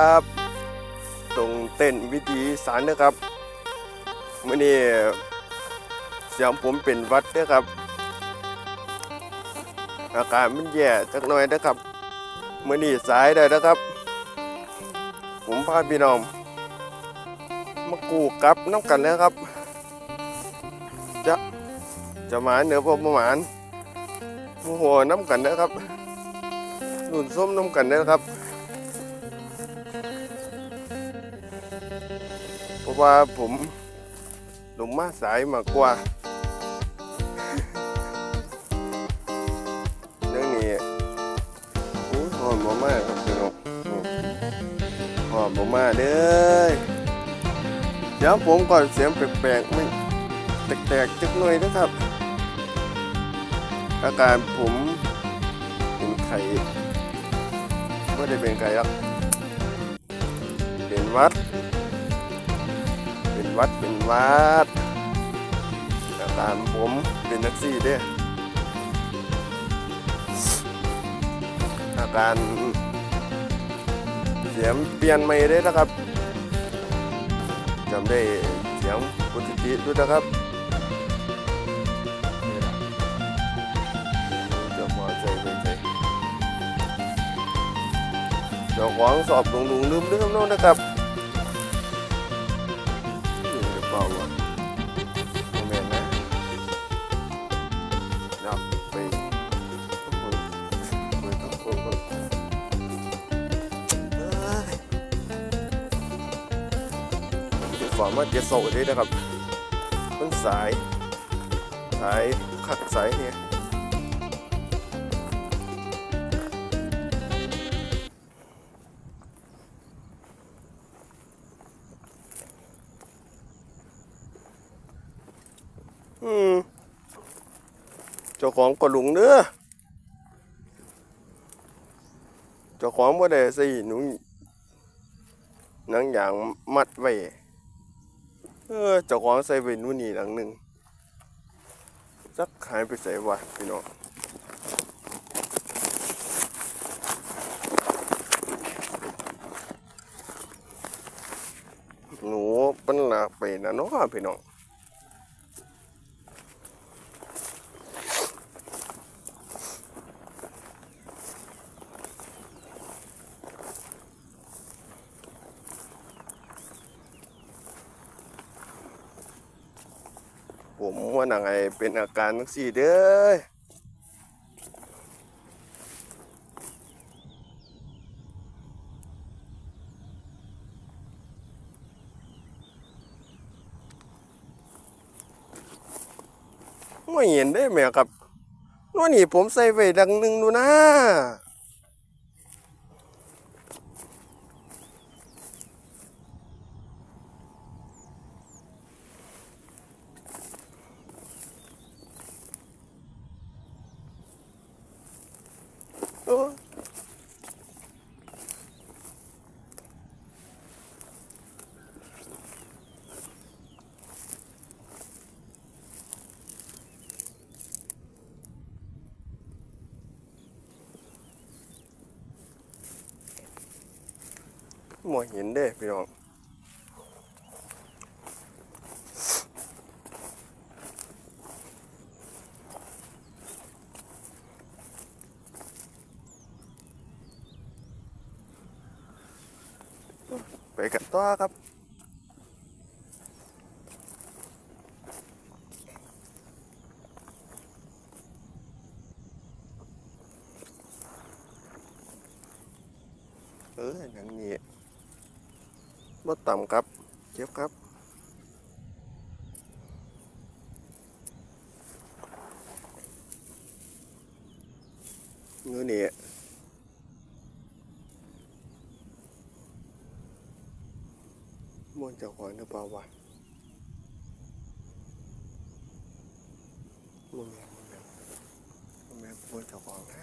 ครับตรงเต้นวิธีสารนะครับเมื่อนี้เสียงผมเป็นวัดนะครับ อาการมันแย่จักหน่อยนะครับเมื่อนี้สายได้นะครับ ผมพาพี่น้องมากูกับน้ำกันแล้วครับ จะจะหมานเหนือพอประมาณโมโหน้ำกันนะครับหนุนส้มน้ำกันนะครับ ราะว่าผมลงมาสายมากกว่าเรื่องนี้อู้หอมบ่มากครับพี่น้องอืมหอมบ่มากเด้อเดี๋ยวผมก่อนเสียงแปลกๆไม่แตกๆจักหน่อยนะครับ อาการผมเป็นไข้ไม่ได้เป็นไข้หรอกเป็นวัด วัดเป็นวัดอาการผมเป็นนักซี่เด้อาการเสียงเปลี่ยนใหม่ได้นะครับจำได้เสียงปกติด้วยนะครับจะมาใจเป็นใจเจ้าของสอบลงลงลืมเรื่องโน้นนะครับ อยู่หรือเปล่าวะโมเมนต์นะนาะไปฝ่ามาเดี๋ยวโซ่ด้วยนะครับมันสาย สายขัดสายเนี่ย เจ้าของก็หลุงเด้อเจ้าของบ่ได้ใส่หนูหนังอย่างมัดไว้เออเจ้าของใส่ไว้นูนี่หลังหนึ่งจักหายไปใส่วะพี่น้องหนูเป็นหลักไปนะเนาะพี่น้อง ผม ว่าหนังไอเป็นอาการทั้งสี่เด้อไม่เห็นได้ไหมครับว่านี่ผมใส่ไว้ดังหนึ่งดูนะ มอเห็นเด้พี่น้องไปกันต่อครับ เอออย่างนี้บ่ ต่ำครับเก็บครับ เนื้อนี่ม่วนจ้าของหรือเปล่าวะม่วนแม่ม่วนแม่ม่วนแม่ม่วนจ้าของนะ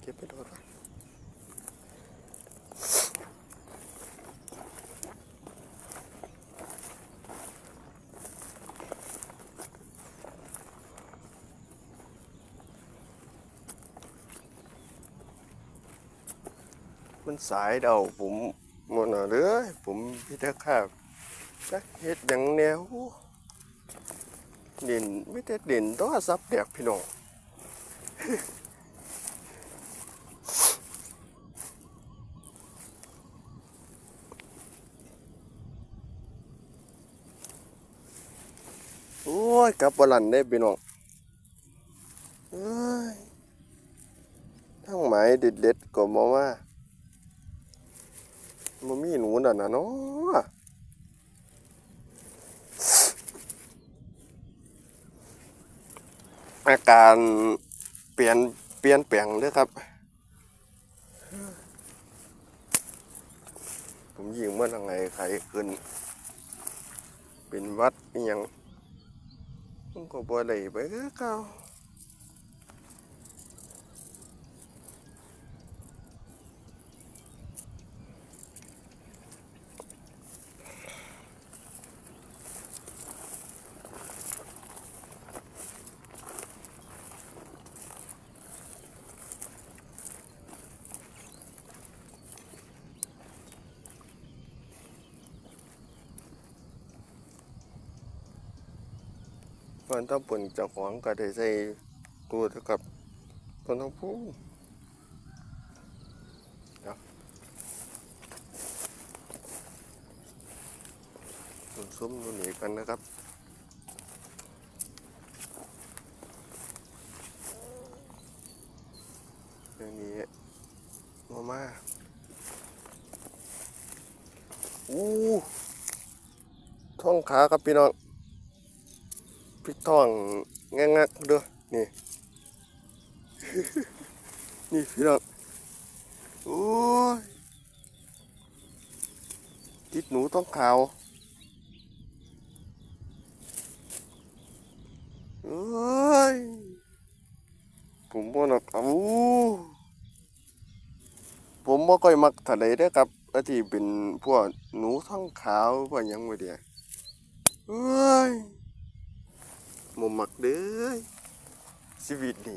เก็บไปโดนก่อน มันสายเดาผมหมันน่ะเลยผมพิทักษ์ข้าจักเฮ็ดหยังแนวเด่นไม่ได้เด่นต้องซับแดกพี่น้องโอ้ยกับบลันได้พี่น้องเอ้ยทั้งหมายเด็ดๆก็มาว่า มันมีหนูน่ะนะเนาะอาการเปลี่ยนเปลี่ยนแปลงเด้ครับ ผมยิงเมื่อทางไหนใครขึ้น เป็นวัดอหยังก็บ่ได้ไปคือเก่า วันถ้าปุ่นเจ้าของก็ได้ใส่ตัวเท่ากับต้นทั้งพูเดี๋ยวต้นส้มตัวนี้กันนะครับเรื่องนี้มามาอู้ท้องขาครับพี่น้อง พริกทองงักงักเด้อนี่ นี่พี่น้องโอ้ยติดหนูต้องขาวเอ้ยผมบ่นักเอาผมบ่ค่อยมักทะเลเด้อครับอันที่เป็นพวกหนูท้องขาวพวกยังไว้เดียเอ้ย บ่มักเด้อชีวิตนี่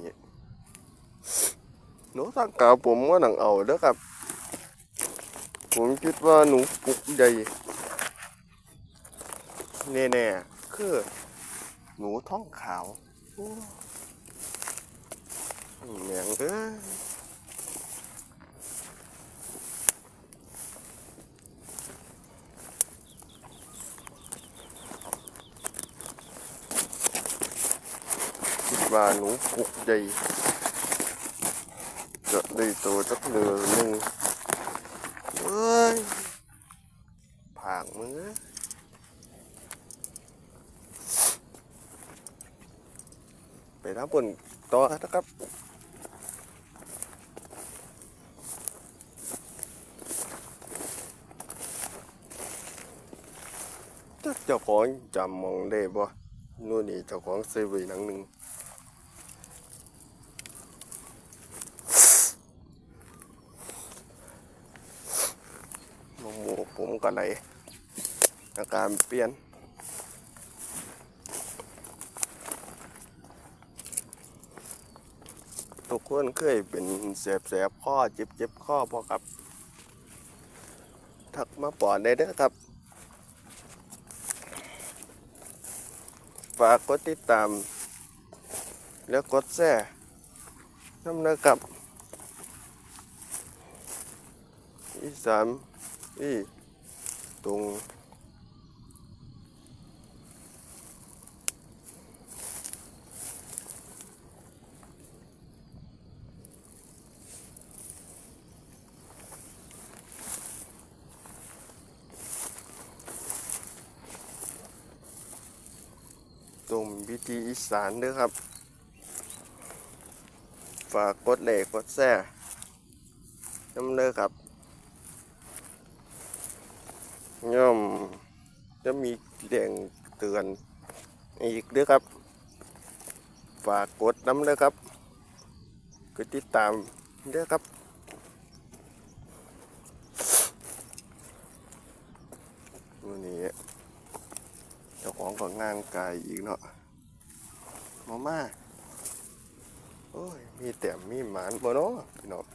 หนูท้องกาผมว่าหนังเอาเด้อครับ ผมคิดว่าหนูปุกใหญ่แน่ๆคือ หนูท้องขาวโอ้แม่งเอ้ย คิดว่าหนูปุกใหญ่จะได้โตจักเดือหนึ่งเอ้ยผางมือไปทำบนต่อนะครับจักเจ้าของจำมองได้บ่นู่นนี่เจ้าของเซเว่นหนังหนึ่งโมโม ผมก็ไหลอาการเปลี่ยนทุกคนเคยเป็นแสบแสบข้อเจ็บเจ็บข้อพอครับ ทักมาปอดได้เด้อครับ ฝากกดติดตาม แล้วกดแชร์น้ำนะครับอีสามอี ตรงตรงวิธีอีสานเด้อครับ ฝากกดไลค์กดแชร์น้ำเด้อครับ ย่อมจะมีแดงเตือนอีกด้อครับ ฝากกดน้ำด้อครับกดติดตามด้อครับวันนี้เจ้าของก็งานกายอีกเนาะมาม่าโอ้ย มีแต่มีหมานบ่เนาะพี่น้อง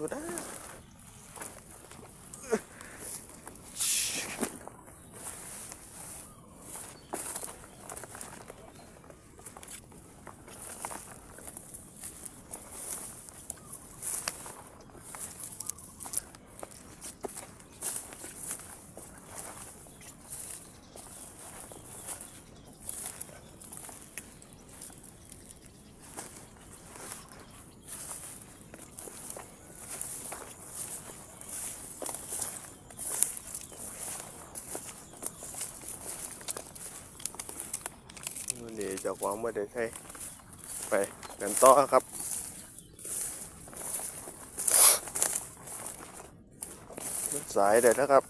ดูนะวันนี้ เจะวางไม่ได้ใช้ไปกันต่อครับมันสายเลยนะครับ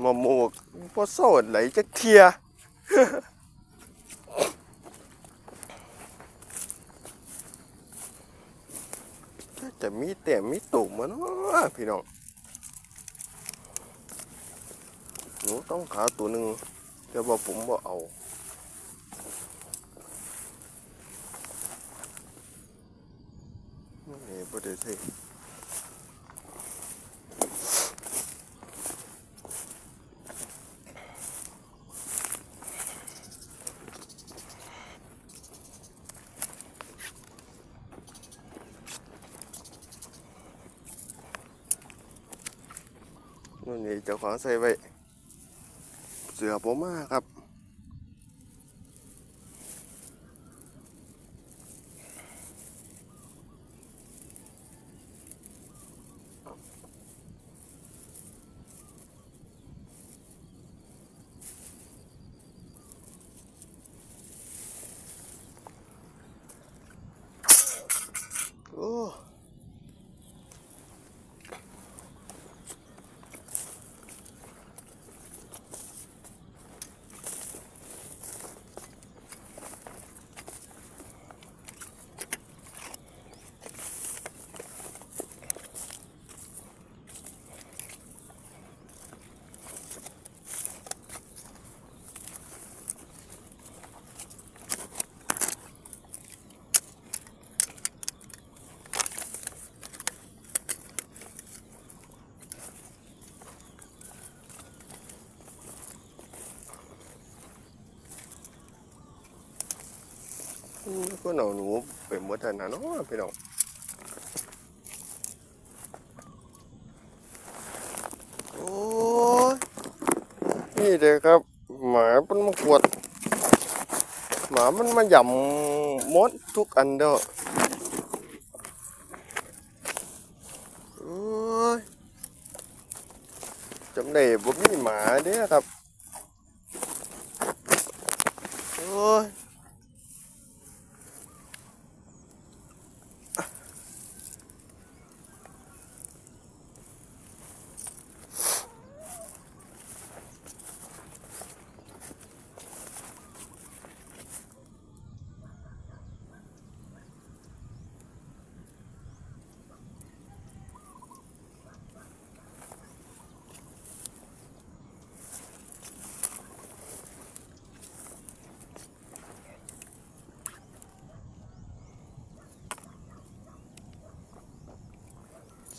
มาหมวกพอโสดไหลจะเทียจะมีแต่มีตุ่มมาเนะพี่น้องหนูต้องขาตัวหนึ่งแต่ว่าผมบ่เอา นี่บ่ได้ใช่ นี่เจ้าของใส่ไว้ เสือผมมาครับ โอ้ ก็หนูหนูไปหมดแล้วนะเนาะพี่น้องโอ้ยนี่เด็กครับ หมามันมาขวด หมามันมาหย่ำมดทุกอันเด้อโอ้ยจำได้บ่มีหมาเด้อครับโอ้ย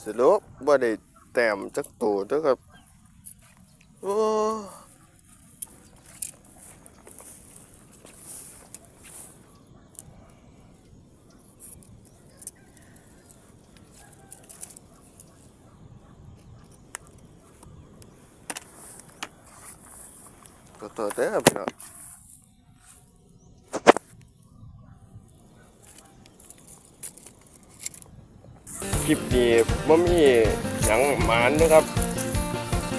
สรุปบ่ได้แต้มจักตัวเด้อครับ โอ้ก็ตัวเด้อพี่น้อง คลิปนี้บ่มีหยังหมานนะครับ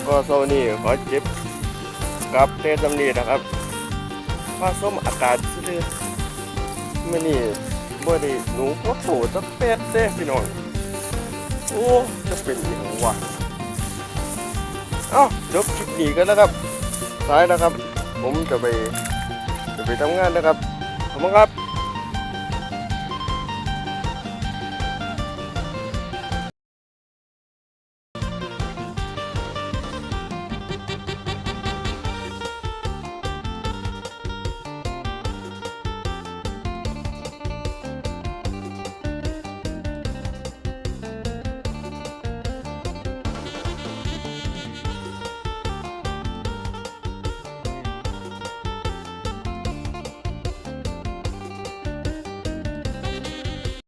ก็โซนี่ขอเจ็บกับเตสำนีนะครับว่าส้มอากาศซื่อมื่อนี้บ่ได้หนูก็โผล่สักเป็ดเด้พี่น้องโอ้จะเป็นอย่างวะเอ้าจบคลิปนี้กันนะครับสายนะครับ ผมจะไปจะไปทำงานนะครับขอบคุณครับ